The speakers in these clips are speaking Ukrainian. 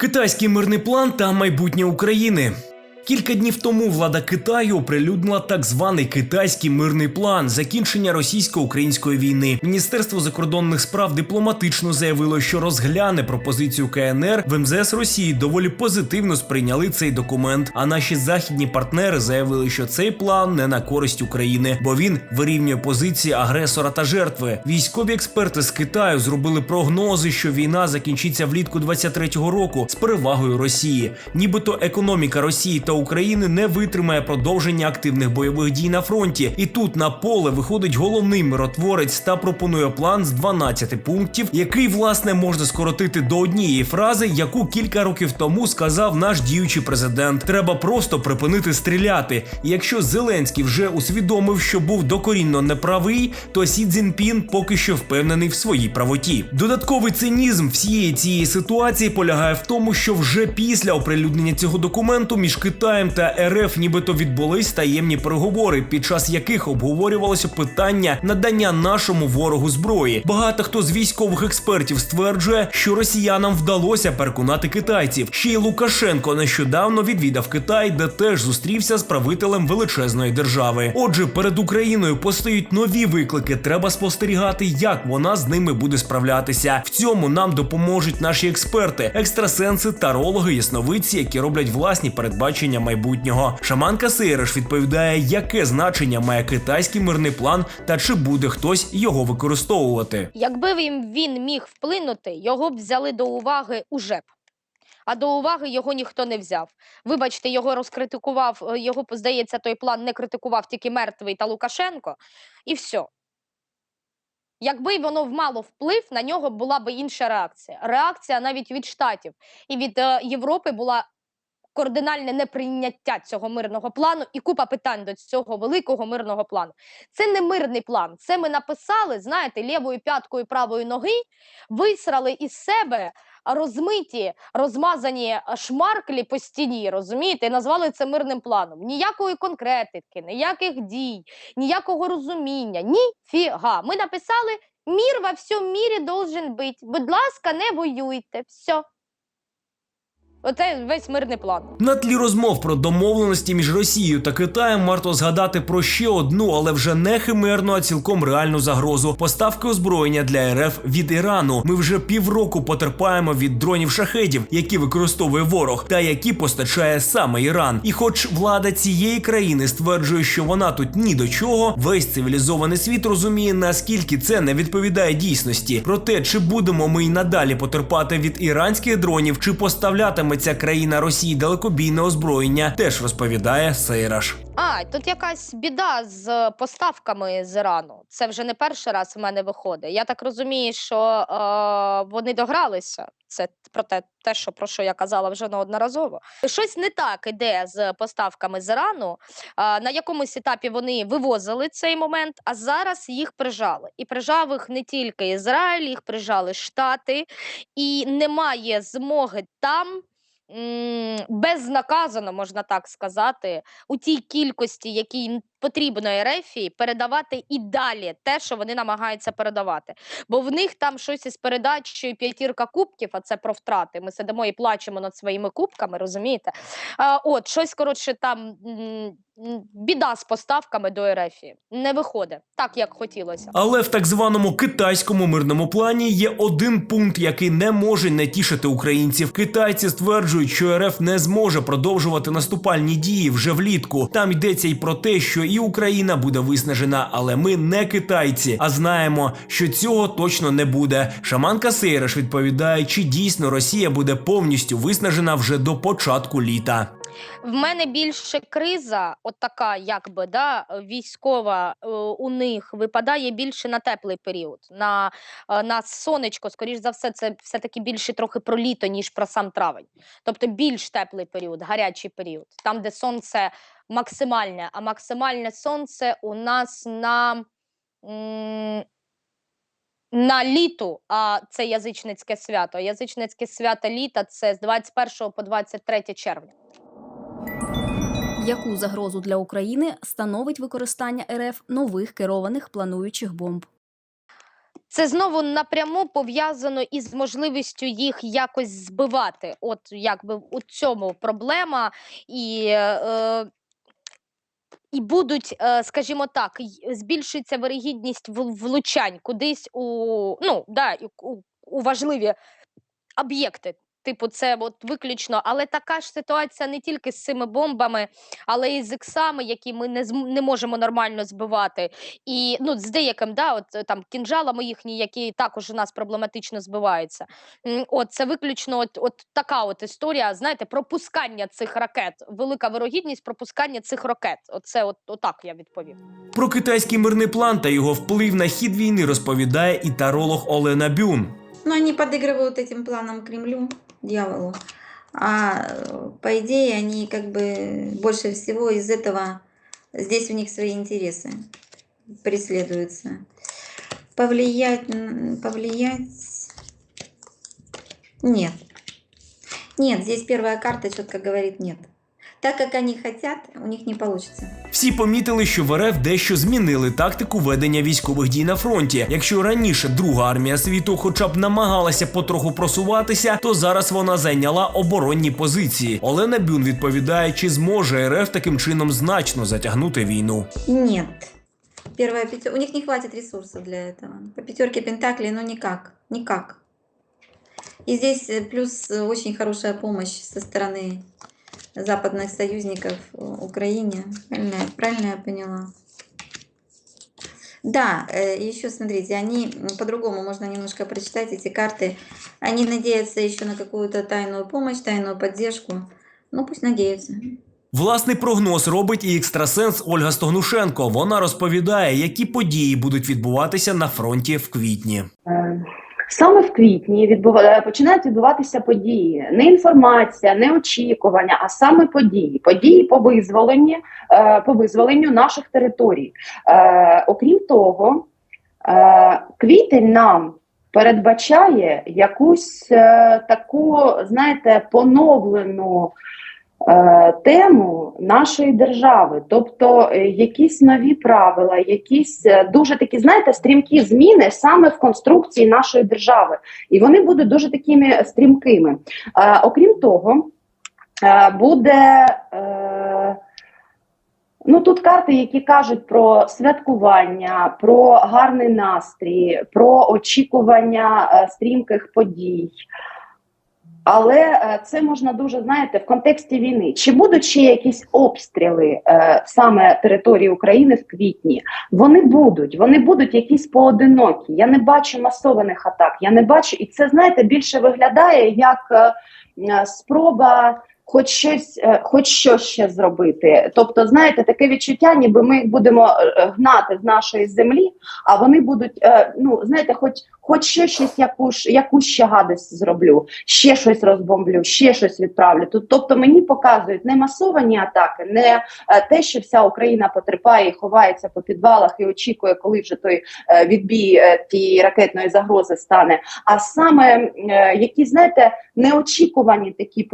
Китайський мирний план та майбутнє України. Кілька днів тому влада Китаю оприлюднила так званий китайський мирний план закінчення російсько-української війни. Міністерство закордонних справ дипломатично заявило, що розгляне пропозицію КНР в МЗС Росії доволі позитивно сприйняли цей документ. А наші західні партнери заявили, що цей план не на користь України, бо він вирівнює позиції агресора та жертви. Військові експерти з Китаю зробили прогнози, що війна закінчиться влітку 23-го року з перевагою Росії. Нібито економіка Росії та України не витримає продовження активних бойових дій на фронті. І тут на поле виходить головний миротворець та пропонує план з 12 пунктів, який власне можна скоротити до однієї фрази, яку кілька років тому сказав наш діючий президент. Треба просто припинити стріляти. І якщо Зеленський вже усвідомив, що був докорінно неправий, то Сі Цзіньпін поки що впевнений в своїй правоті. Додатковий цинізм всієї цієї ситуації полягає в тому, що вже після оприлюднення цього документу між Китаєм та РФ нібито відбулись таємні переговори, під час яких обговорювалося питання надання нашому ворогу зброї. Багато хто з військових експертів стверджує, що росіянам вдалося переконати китайців. Ще й Лукашенко нещодавно відвідав Китай, де теж зустрівся з правителем величезної держави. Отже, перед Україною постають нові виклики. Треба спостерігати, як вона з ними буде справлятися. В цьому нам допоможуть наші експерти, екстрасенси, тарологи, ясновидці, які роблять власні передбачення майбутнього. Шаманка Сейреш відповідає, яке значення має китайський мирний план та чи буде хтось його використовувати. Якби він, він міг вплинути, його б взяли до уваги уже б. А до уваги його ніхто не взяв. Вибачте, його розкритикував, е, його, здається, той план не критикував тільки мертвий та Лукашенко, і все. Якби воно мало вплив, на нього була б інша реакція. Реакція навіть від Штатів і від е, Європи була кардинальне неприйняття цього мирного плану і купа питань до цього великого мирного плану. Це не мирний план. Це ми написали, знаєте, лівою п'яткою правої ноги, висрали із себе розмиті, розмазані шмарклі по стіні, розумієте, і назвали це мирним планом. Ніякої конкретики, ніяких дій, ніякого розуміння. Ніфіга. Ми написали. Мір во всьому мірі должен бути. Будь ласка, не воюйте. Все. Оце весь мирний план. На тлі розмов про домовленості між Росією та Китаєм варто згадати про ще одну, але вже не химерну, а цілком реальну загрозу поставки озброєння для РФ від Ірану. Ми вже півроку потерпаємо від дронів шахедів, які використовує ворог, та які постачає саме Іран. І, хоч влада цієї країни стверджує, що вона тут ні до чого, весь цивілізований світ розуміє, наскільки це не відповідає дійсності. Про те, чи будемо ми й надалі потерпати від іранських дронів, чи поставлятиме ця країна Росії далекобійне озброєння, теж розповідає Сейраш. А, тут якась біда з поставками з Ірану. Це вже не перший раз в мене виходить. Я так розумію, що е, вони догралися. Це про те, те, що про що я казала вже неодноразово. Щось не так іде з поставками з Ірану. Е, на якомусь етапі вони вивозили цей момент, а зараз їх прижали. І прижав їх не тільки Ізраїль, їх прижали Штати, і немає змоги там. Безнаказано можна так сказати, у тій кількості, якій потрібно РФ, передавати і далі те, що вони намагаються передавати. Бо в них там щось із передачею п'ятірка кубків, а це про втрати. Ми сидимо і плачемо над своїми кубками, розумієте? А, от, щось, коротше, там біда з поставками до РФ. Не виходить так, як хотілося. Але в так званому китайському мирному плані є один пункт, який не може не тішити українців. Китайці стверджують, що РФ не зможе продовжувати наступальні дії вже влітку. Там йдеться й про те, що і Україна буде виснажена, але ми не китайці, а знаємо, що цього точно не буде. Шаманка Сейреш відповідає, чи дійсно Росія буде повністю виснажена вже до початку літа. В мене більше криза, от така, якби да, військова е, у них випадає більше на теплий період. На, е, на сонечко, скоріш за все, це все-таки більше трохи про літо, ніж про сам травень. Тобто більш теплий період, гарячий період, там, де сонце максимальне, а максимальне сонце у нас на. На літу, а це язичницьке свято. Язичницьке свято літа це з 21 по 23 червня. Яку загрозу для України становить використання РФ нових керованих плануючих бомб? Це знову напряму пов'язано із можливістю їх якось збивати. От якби у цьому проблема, і, е, і будуть, е, скажімо так, збільшується вирогідність влучань кудись у, ну, да, у, у важливі об'єкти. Типу, це от виключно, але така ж ситуація не тільки з цими бомбами, але і з іксами, які ми не не можемо нормально збивати. І ну, з деяким, да, от е, там кінжалами їхні, які також у нас проблематично збиваються. От це виключно от, от така от історія. Знаєте, пропускання цих ракет, велика вирогідність пропускання цих ракет. Оце от отак я відповів. Про китайський мирний план та його вплив на хід війни розповідає і таролог Олена Бюн. Но они подыгрывают этим планом Кремлю, дьяволу. А по идее они как бы больше всего из этого, здесь у них свои интересы преследуются. Повлиять, повлиять... Нет. Нет, здесь первая карта четко говорит нет. Так как они хотят, у них не получится. Всі помітили, що в РФ дещо змінили тактику ведення військових дій на фронті. Якщо раніше друга армія світу, хоча б намагалася потроху просуватися, то зараз вона зайняла оборонні позиції. Олена Бюн відповідає, чи зможе РФ таким чином значно затягнути війну. Нет. Первая пятерка. У них не хватит ресурсов для этого. По пятерке Пентаклей, ну никак. Никак. И здесь э, плюс э, очень хорошая помощь со стороны западных союзников э, Украине. Правильно, я- правильно я поняла? Да, еще смотрите, они м, по-другому можно немножко прочитать эти карты. Они надеются еще на какую-то тайную помощь, тайную поддержку. Ну пусть надеются. Власний прогноз робить і екстрасенс Ольга Стогнушенко. Вона розповідає, які події будуть відбуватися на фронті в квітні. Саме в квітні відбува... е, починають відбуватися події. Не інформація, не очікування, а саме події. Події по визволенні, е, по визволенню наших територій. Е, Окрім того, квітень нам передбачає якусь таку, знаєте, поновлену. Е, Тему нашої держави, тобто е, якісь нові правила, якісь е, дуже такі, знаєте, стрімкі зміни саме в конструкції нашої держави, і вони будуть дуже такими стрімкими. Окрім того, буде ну тут карти, які кажуть про святкування, про гарний настрій, про очікування стрімких подій. Але е, це можна дуже знаєте в контексті війни. Чи будуть ще якісь обстріли е, саме території України в квітні? Вони будуть, вони будуть якісь поодинокі. Я не бачу масованих атак. Я не бачу, і це знаєте більше виглядає як е, е, спроба. Хоч щось, е, хоч щось ще зробити. Тобто, знаєте, таке відчуття, ніби ми їх будемо гнати з нашої землі, а вони будуть, ну знаєте, хоч, хоч ще щось, якусь, якусь ще гадость зроблю, ще щось розбомблю, ще щось відправлю. Тут, тобто мені показують не масовані атаки, не е, те, що вся Україна потерпає і ховається по підвалах і очікує, коли вже той е, відбій е, тієї ракетної загрози стане. А саме які, знаєте, неочікувані такі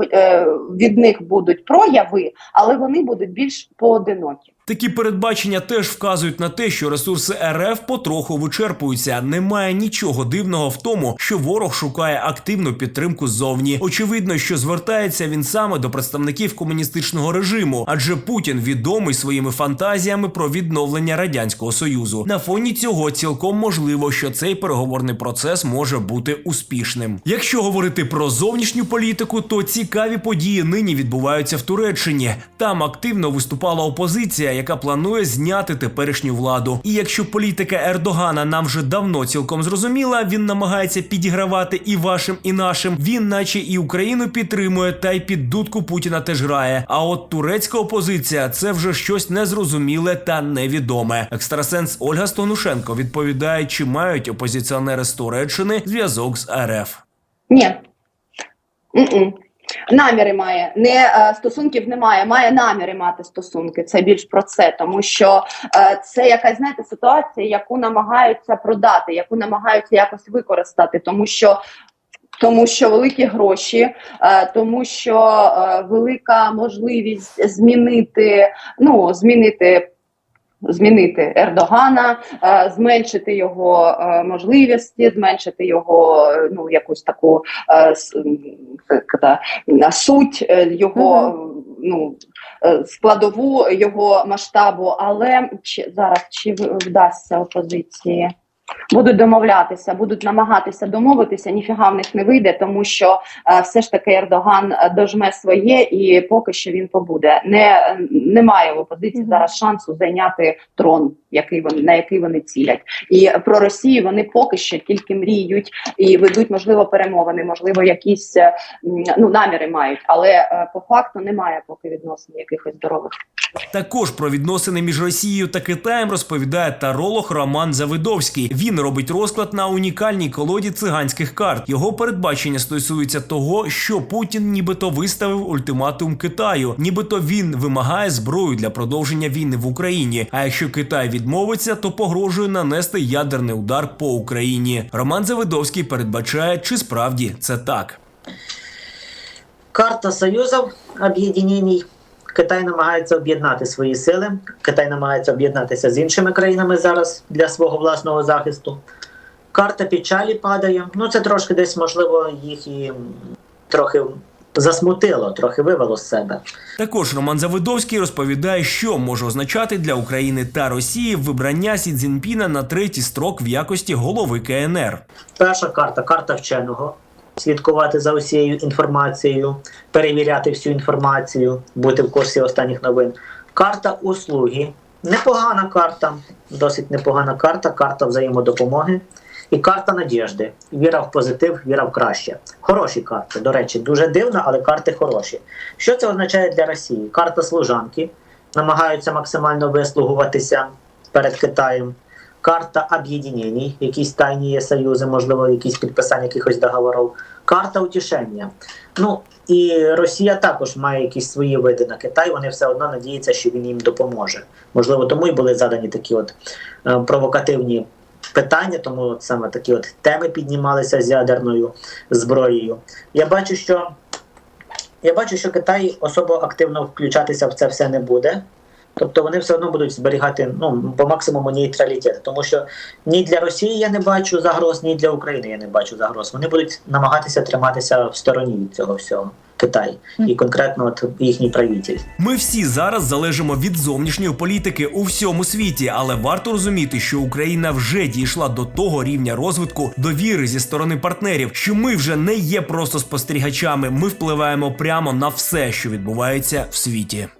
від них будуть прояви, але вони будуть більш поодинокі. Такі передбачення теж вказують на те, що ресурси РФ потроху вичерпуються. Немає нічого дивного в тому, що ворог шукає активну підтримку ззовні. Очевидно, що звертається він саме до представників комуністичного режиму, адже Путін відомий своїми фантазіями про відновлення радянського союзу. На фоні цього цілком можливо, що цей переговорний процес може бути успішним. Якщо говорити про зовнішню політику, то цікаві події нині відбуваються в Туреччині. Там активно виступала опозиція, яка планує зняти теперішню владу. І якщо політика Ердогана нам вже давно цілком зрозуміла, він намагається підігравати і вашим, і нашим. Він, наче і Україну підтримує, та й під дудку Путіна теж грає. А от турецька опозиція це вже щось незрозуміле та невідоме. Екстрасенс Ольга Стонушенко відповідає, чи мають опозиціонери з Туреччини зв'язок з РФ. Ні. М-м. Наміри має, не е, стосунків немає, має наміри мати стосунки. Це більш про це, тому що е, це якась знаєте ситуація, яку намагаються продати, яку намагаються якось використати, тому що. Тому що великі гроші, е, тому що велика можливість змінити, ну змінити змінити Ердогана, е, зменшити його е, можливості, зменшити його е, ну якусь таку суть його ну складову його масштабу. Але чи зараз чи вдасться опозиції? Будуть домовлятися, будуть намагатися домовитися. Ніфіга в них не вийде, тому що е, все ж таки Ердоган е, дожме своє, і поки що він побуде. Не немає в опозиції Мгм. зараз шансу зайняти трон, який вони на який вони цілять. І про Росію вони поки що тільки мріють і ведуть, можливо, перемовини, можливо, якісь е, ну наміри мають, але е, по факту немає поки відносин якихось здорових. Також про відносини між Росією та Китаєм розповідає таролог Роман Завидовський. Він робить розклад на унікальній колоді циганських карт. Його передбачення стосуються того, що Путін нібито виставив ультиматум Китаю, нібито він вимагає зброю для продовження війни в Україні. А якщо Китай відмовиться, то погрожує нанести ядерний удар по Україні. Роман Завидовський передбачає, чи справді це так. Карта союзів об'єднань. Китай намагається об'єднати свої сили. Китай намагається об'єднатися з іншими країнами зараз для свого власного захисту. Карта печалі падає. Ну, це трошки десь, можливо, їх і трохи засмутило, трохи вивело з себе. Також Роман Завидовський розповідає, що може означати для України та Росії вибрання Сі Цзіньпіна на третій строк в якості голови КНР. Перша карта карта вченого. Слідкувати за усією інформацією, перевіряти всю інформацію, бути в курсі останніх новин. Карта услуги. Непогана карта, досить непогана карта, карта взаємодопомоги. І карта надіжди. Віра в позитив, віра в краще. Хороші карти. До речі, дуже дивно, але карти хороші. Що це означає для Росії? Карта служанки. Намагаються максимально вислугуватися перед Китаєм карта об'єднань, якісь тайні є союзи, можливо, якісь підписання якихось договорів, карта утішення. Ну і Росія також має якісь свої види на Китай. Вони все одно надіються, що він їм допоможе. Можливо, тому і були задані такі от е, провокативні питання, тому от саме такі от теми піднімалися з ядерною зброєю. Я бачу, що я бачу, що Китай особо активно включатися в це все не буде. Тобто вони все одно будуть зберігати ну, по максимуму нейтралітет, тому що ні для Росії я не бачу загроз, ні для України я не бачу загроз. Вони будуть намагатися триматися в стороні від цього всього. Китай і конкретно от їхній правитель. Ми всі зараз залежимо від зовнішньої політики у всьому світі, але варто розуміти, що Україна вже дійшла до того рівня розвитку довіри зі сторони партнерів, що ми вже не є просто спостерігачами. Ми впливаємо прямо на все, що відбувається в світі.